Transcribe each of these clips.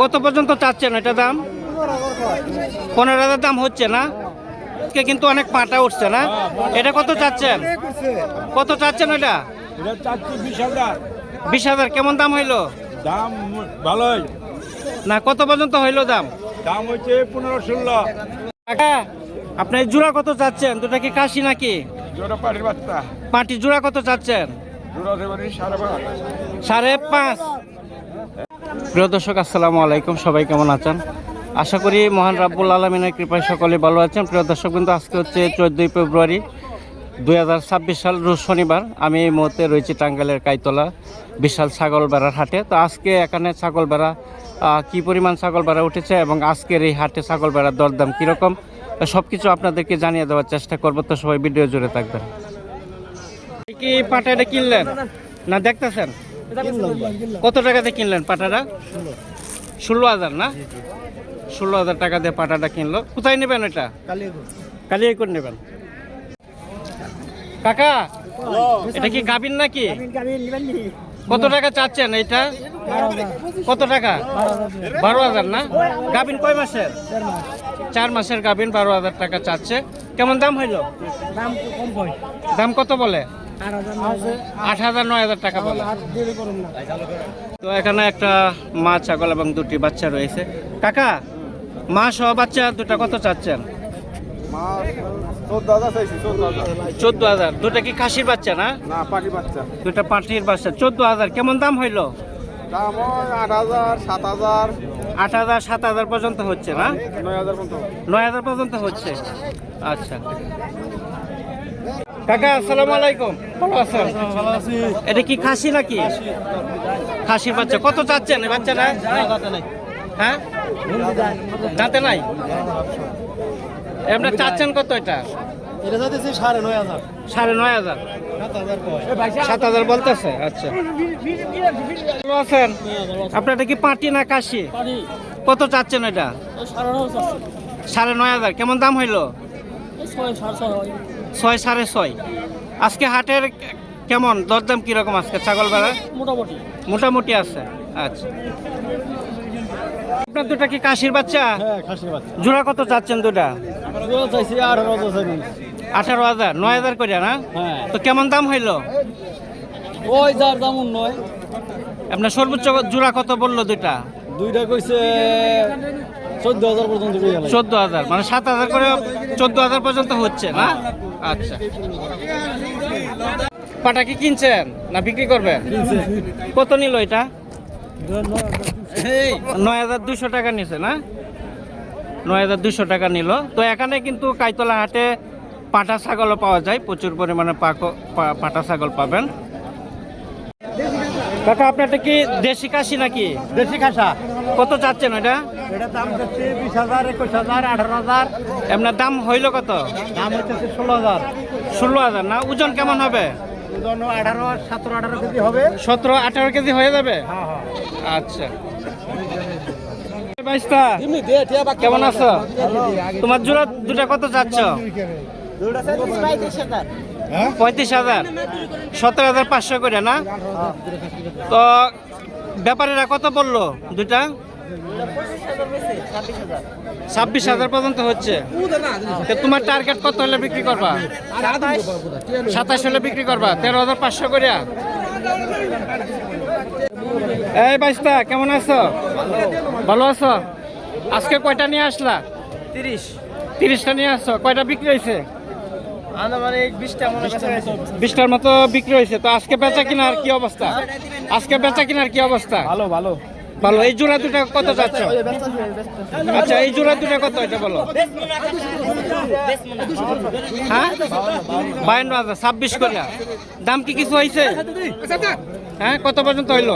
কত পর্যন্ত চাচ্ছেন এটা দাম? পনেরো হাজার দাম হচ্ছে না? আজকে কিন্তু অনেক পাটা উঠছে না? এটা কত চাচ্ছেন? কত চাচ্ছেন এটা বিশ হাজার। কেমন দাম হইল? দাম ভালোই না কত পর্যন্ত হইল দাম? দাম হচ্ছে পনেরো ষোলো আপনি জোড়া কত চাচ্ছেন? দুটা কি কাশি নাকি? পাটি জোড়া কত চাচ্ছেন? সাড়ে পাঁচ। প্রিয় দর্শক, আসসালামু আলাইকুম। সবাই কেমন আছেন? আশা করি মহান রাব্বুল আলমিনের কৃপায় সকলে ভালো আছেন। প্রিয় দর্শক কিন্তু আজকে হচ্ছে চোদ্দোই ফেব্রুয়ারি দুই হাজার ছাব্বিশ সাল, রোজ শনিবার। আমি এই মুহূর্তে রয়েছি টাঙ্গাইলের কাইতলা বিশাল ছাগল বেড়ার হাটে। তো আজকে এখানে ছাগল বেড়া কি পরিমাণ ছাগল বেড়া উঠেছে এবং আজকের এই হাটে ছাগল বেড়ার দরদাম কীরকম সব কিছু আপনাদেরকে জানিয়ে দেওয়ার চেষ্টা করব। তো সবাই ভিডিও জুড়ে থাকবেন। কি পাটা এটা কিনলেন? না দেখতেছেন? কত টাকাতে কিনলেন পাটাটা? ষোলো হাজার না? ষোলো হাজার টাকা দিয়ে পাটাটা কিনলো। কোথায় নেবেন এটা? কালিয়াই করে নেবেন। কাকা এটা কি গাবিন নাকি? কত টাকা চাচ্ছেন এইটা? কত টাকা? বারো হাজার না? গাবিন কয় মাসের? চার মাসের গাবিন বারো হাজার টাকা চাচ্ছে। কেমন দাম হইল? দাম কম দাম কত বলে? আট হাজার নয় হাজার টাকা বলে। আর দেরি করুন না। তো এখানে একটা মা ছাগল এবং দুটি বাচ্চা রয়েছে। কাকা মা সহ বাচ্চা দুটা কত চাচ্ছেন? চোদ্দ হাজার হাজার। চোদ্দ হাজার। দুটা কি খাসির বাচ্চা না? না পাটি বাচ্চা। দুটা পাটির বাচ্চা। চোদ্দ হাজার কেমন দাম হইল? দাম আট হাজার সাত হাজার। আট হাজার সাত হাজার পর্যন্ত হচ্ছে না? নয় হাজার পর্যন্ত হচ্ছে। আচ্ছা। কাকা আসসালামু আলাইকুম। ভালো আছেন? এটা কি খাসি নাকি? খাসির বাচ্চা। কত চাচ্ছেন এই বাচ্চাটা? হ্যাঁ? দাঁতে নাই? আপনার চাচ্ছেন কত এটা? সাড়ে নয় হাজার। সাত হাজার বলতেছে? আচ্ছা। ভালো আছেন? আপনার এটা কি পাটি না কাশি কত চাচ্ছেন এটা? সাড়ে নয় হাজার। কেমন দাম হইল? ছয় সাড়ে ছয়। আজকে হাটের কেমন? দরদাম কীরকম আজকে ছাগল বেড়া? মোটামুটি। মোটামুটি আছে? আচ্ছা। আপনার দুটা কি কাশির বাচ্চা? হ্যাঁ বাচ্চা। জোড়া কত চাচ্ছেন দুটা? আঠারো হাজার নয় হাজার করে না? হ্যাঁ। তো কেমন দাম হইল? ওই যার দাম নয়। আপনার সর্বোচ্চ জোড়া কত বলল দুইটা? দুইটা কইছে চোদ্দ হাজার পর্যন্ত চোদ্দ হাজার মানে সাত হাজার করে চোদ্দ হাজার পর্যন্ত হচ্ছে না? আচ্ছা। পাটা কি কিনছেন না বিক্রি করবেন? কত নিল এটা? নয় হাজার দুশো টাকা নিছে না? নয় হাজার দুশো টাকা নিল। তো এখানে কিন্তু কাইতলা হাটে পাটা ছাগলও পাওয়া যায়। প্রচুর পরিমাণে পাটা ছাগল পাবেন। কাকা আপনারটা কি দেশি কাশি নাকি? দেশি খাসা। কত চাচ্ছেন এটা এটা দাম যাচ্ছে বিশ হাজার একুশ হাজার আঠারো হাজার। আপনার দাম হইল কত? দাম হচ্ছে ষোলো হাজার। ষোলো হাজার। না ওজন কেমন হবে? ওজন আঠারো সতেরো আঠারো কেজি হবে। সতেরো আঠারো কেজি হয়ে যাবে? হ্যাঁ হ্যাঁ। আচ্ছা। বাইশটা কেমন আছো? তোমার জোড়া দুটা কত চাচ্ছ? পঁয়ত্রিশ হাজার। সতেরো হাজার পাঁচশো করে না? তো ব্যাপারীরা কত বলল দুটা ছাব্বিশ হাজার পর্যন্ত হচ্ছে। তোমার টার্গেট কত হলে বিক্রি করবা? সাতাশ হলে বিক্রি করবা। তেরো হাজার পাঁচশো করে এই বাইশটা কেমন আছো? ভালো আছো? আজকে কয়টা নিয়ে আসলা? তিরিশ। তিরিশটা নিয়ে আসছো। কয়টা বিক্রি হয়েছে? বিশটার মতো বিক্রি হয়েছে। তো আজকে বেচা কিনার কি অবস্থা? আজকে বেচা কিনার কি অবস্থা? ভালো ভালো। ভালো এই জোড়া দুটা কত যাচ্ছ? আচ্ছা এই জোড়া দুটা কত এটা বলো। হ্যাঁ? বায়ান্ন হাজার ছাব্বিশ করে দাম কি কিছু হয়েছে হ্যাঁ কত পর্যন্ত হইল?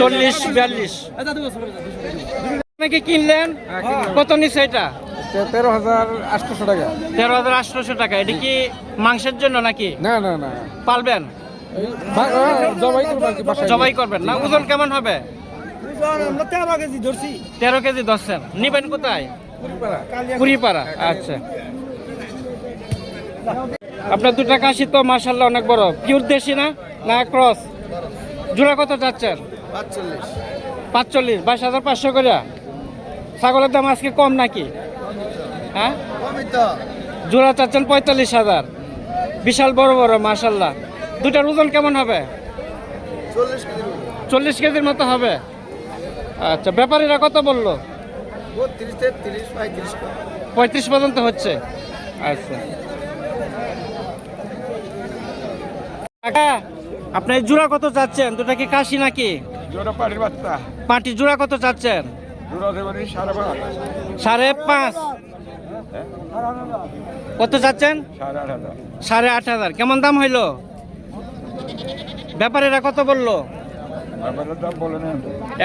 চল্লিশ বিয়াল্লিশ। নাকি কিনলেন? কত নিচ্ছে এটা? তেরো হাজার আটশোশো টাকা। তেরো হাজার আটশোশো টাকা। এটা কি মাংসের জন্য নাকি? না না না। পালবেন? জবাই করবেন না? ওজন কেমন হবে? তেরো কেজি ধরছি। তেরো কেজি ধরছেন। নিবেন কোথায়? কুড়িপাড়া আচ্ছা। আপনার দুটা কাশি তো মার্শাল্লাহ অনেক বড়। পিওর দেশি না? না ক্রস? জোড়া কত যাচ্ছেন? পাঁচচল্লিশ। বাইশ হাজার পাঁচশো করে। ছাগলের দাম আজকে কম নাকি? হ্যাঁ? জোড়া চাচ্ছেন পঁয়তাল্লিশ হাজার। বিশাল বড় বড় মাশাল্লাহ দুটার ওজন কেমন হবে? চল্লিশ কেজি চল্লিশ কেজির মতো হবে। আচ্ছা ব্যাপারীরা কত বলল? পঁয়ত্রিশ পর্যন্ত হচ্ছে। আচ্ছা। কাকা আপনি জোড়া কত চাচ্ছেন? দুটা কি কাশি নাকি? জোড়া পাটি জোড়া কত চাচ্ছেন? সাড়ে পাঁচ। কত চাচ্ছেন? সাড়ে আট হাজার। কেমন দাম হইল? ব্যাপারীরা কত বলল?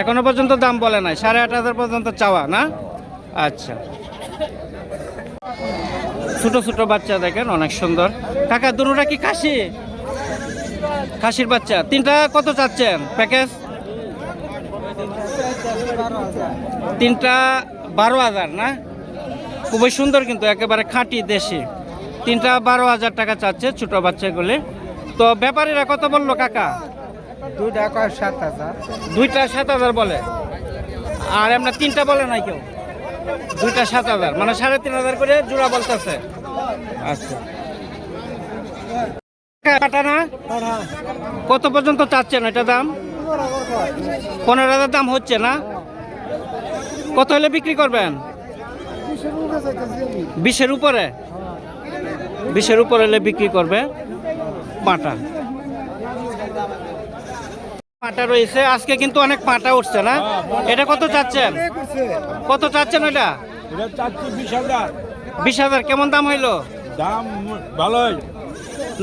এখনও পর্যন্ত দাম বলে নাই, সাড়ে আট হাজার পর্যন্ত চাওয়া, না? আচ্ছা। ছোট ছোট বাচ্চা দেখেন, অনেক সুন্দর। কাকা দুটা কি কাশি খাসির বাচ্চা। তিনটা কত চাচ্ছেন? প্যাকেজ? তিনটা বারো হাজার, না? খুবই সুন্দর কিন্তু, একেবারে খাঁটি দেশি। তিনটা বারো হাজার টাকা চাচ্ছে ছোট বাচ্চাগুলি। তো ব্যাপারীরা কত বলল কাকা? সাত হাজার। দুইটা সাত হাজার বলে। আর আমরা তিনটা বলে নাই কেউ? দুইটা সাত হাজার। মানে সাড়ে তিন হাজার করে জোড়া বলতেছে। আচ্ছা। কত পর্যন্ত চাচ্ছেন এটা দাম? পনেরো হাজার দাম হচ্ছে না? কত হলে বিক্রি করবেন? বিশের উপরে? বিশের উপরে হলে বিক্রি করবে? পাটা। পাটা রয়েছে। আজকে কিন্তু অনেক পাটা উঠছে না? এটা কত চাচ্ছেন? কত চাচ্ছেন এটা এটা বিশ হাজার। কেমন দাম হইল? দাম ভালোই।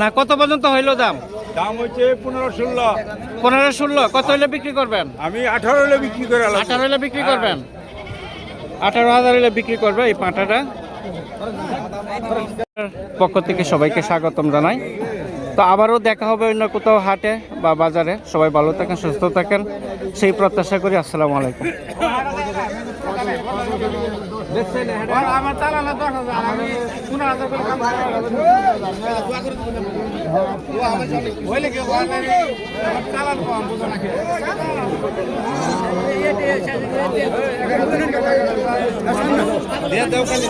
না কত পর্যন্ত হইল দাম? দাম হচ্ছে পনেরো ষোলো। পনেরো ষোলো। কত হইলে বিক্রি করবেন? আমি আঠারো হলে বিক্রি করে আঠারো হলে বিক্রি করবেন? আঠারো হাজার হলে বিক্রি করবে এই পাটাটা। পক্ষ থেকে সবাইকে স্বাগতম জানাই। তো আবারও দেখা হবে অন্য কোথাও হাটে বা বাজারে। সবাই ভালো থাকেন, সুস্থ থাকেন। সেই প্রত্যাশা করি। আসসালামু আলাইকুম। আমার চালানো দশ হাজার আমি পনেরো হাজার করে কাম হইলে কি চালান কম বুঝো নাকি? দিয়ে দেও খালি।